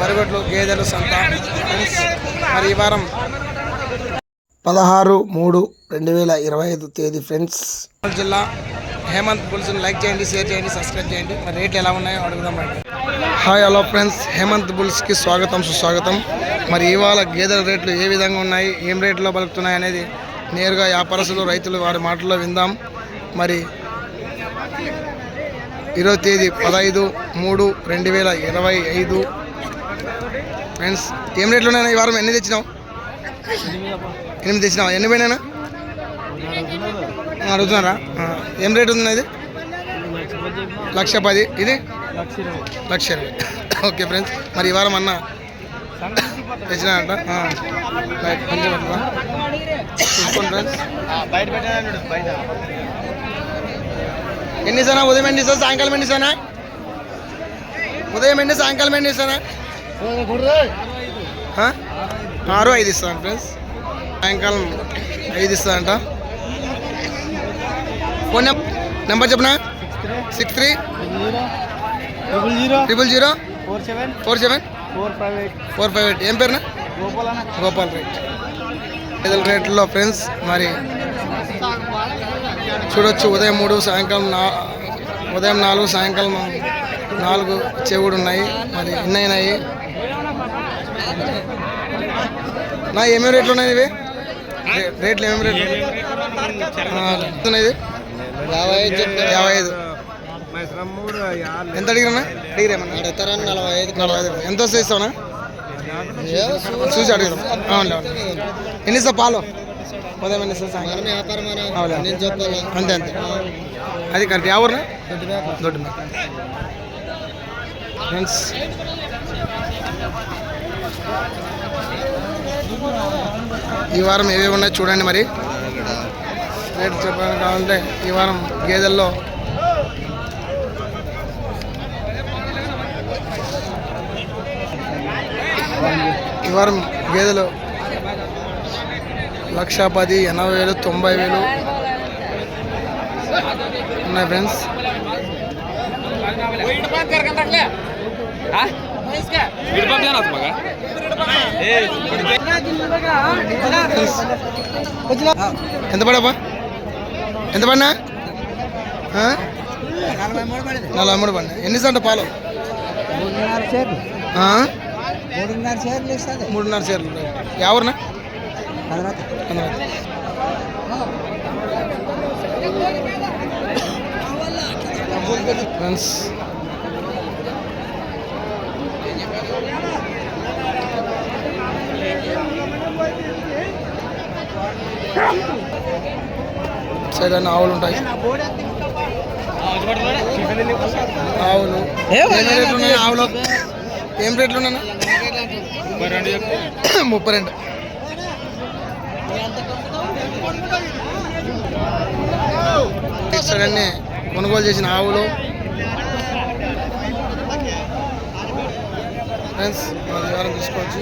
బరగొడ్లు గేదెలు సంత ఫ్రెండ్స్ మరి ఈ వారం పదహారు మూడు రెండు వేల ఇరవై ఐదు తేదీ ఫ్రెండ్స్. జిల్లా హేమంత్ బుల్స్ని లైక్ చేయండి షేర్ చేయండి సబ్స్క్రైబ్ చేయండి. మరి రేట్లు ఎలా ఉన్నాయో అడుగుదాం రండి. Hi hello friends. హేమంత్ బుల్స్కి స్వాగతం సుస్వాగతం. మరి ఇవాళ గేదెల రేట్లు ఏ విధంగా ఉన్నాయి ఏం రేట్లో పలుకుతున్నాయి అనేది నేరుగా వ్యాపారస్తులు రైతులు వారి మాటల్లో విందాం. మరి ఇరవై తేదీ పదహైదు మూడు రెండు వేల ఇరవై ఐదు ఫ్రెండ్స్ ఏం రేట్లు ఉన్నాయి ఈ వారం ఎన్ని తెచ్చినావు? ఎనిమిది తెచ్చినావు? ఎన్ని పోయినా అడుగుతున్నారా? ఏం రేట్ ఉంది ఇది? లక్ష పది. ఇది? లక్ష ఇరవై. ఓకే ఫ్రెండ్స్ మరి ఈ వారం అన్న తెచ్చినాయంట చూసుకోండి ఫ్రెండ్స్. ఎన్ని ఉదయం ఎన్నిసా సాయంకాలం ఎన్నిసానా ఉదయం ఎన్ని? సాయంకాలం ఎన్ని ఆరు ఐదు ఇస్తాను ఫ్రెండ్స్. సాయంకాలం ఐదు ఇస్తానంట. ఫోన్ నెంబర్ నెంబర్ చెప్పనా? Six three. Double zero. Triple zero. Four seven. Four seven. Four five eight. Four five eight. ఏం పేరునా? గోపాల్ రేట్ ఐదు రేట్లలో ఫ్రెండ్స్ మరి చూడొచ్చు. ఉదయం మూడు సాయంకాలం నా ఉదయం నాలుగు సాయంకాలం నాలుగు చెవుడు ఉన్నాయి. మరి ఎన్ని అయినాయి? నా ఏమేమి రేట్లు ఉన్నాయి ఇవి? రేట్లు ఏమేమి రేట్లు ఇది యాభై ఐదు యాభై ఐదు. ఎంత అడిగినా అడిగిరేమన్నా? అడుగుతారా? నలభై ఐదు నలభై ఐదు. ఎంత వస్తే ఇస్తావునా? చూసి అవును ఎన్ని ఇస్తావు? పాలు? ఉదయం ఎన్ని అంతే అంతే. అది కరెక్ట్. ఎవరునా దొడ్డు ఫ్రెండ్స్. ఈ వారం ఏవేవి ఉన్నాయో చూడండి మరి. రేట్ చెప్పాలి కావాలంటే ఈ వారం గేదెల్లో. ఈ వారం గేదెలు లక్ష పది ఎనభై వేలు తొంభై వేలు. ఉన్నాయి ఫ్రెండ్స్. ఎంత పడబ్బా? ఎంత పడినా? నలభై మూడు పడినా. ఎన్ని సంట పాలు? మూడున్నర ఇస్తుంది. మూడున్నర చీరలు ఎవరినా? ఫ్రెండ్స్ సైడ్ అన్ని ఆవులు ఉంటాయి. ఆవులు ఉన్నాయి ఆవులు? ఏం రేట్లు ఉన్నాయి ముప్పై రెండు. అన్ని కొనుగోలు చేసిన ఆవులు. ఫ్రెండ్స్ వారం తీసుకోవచ్చు.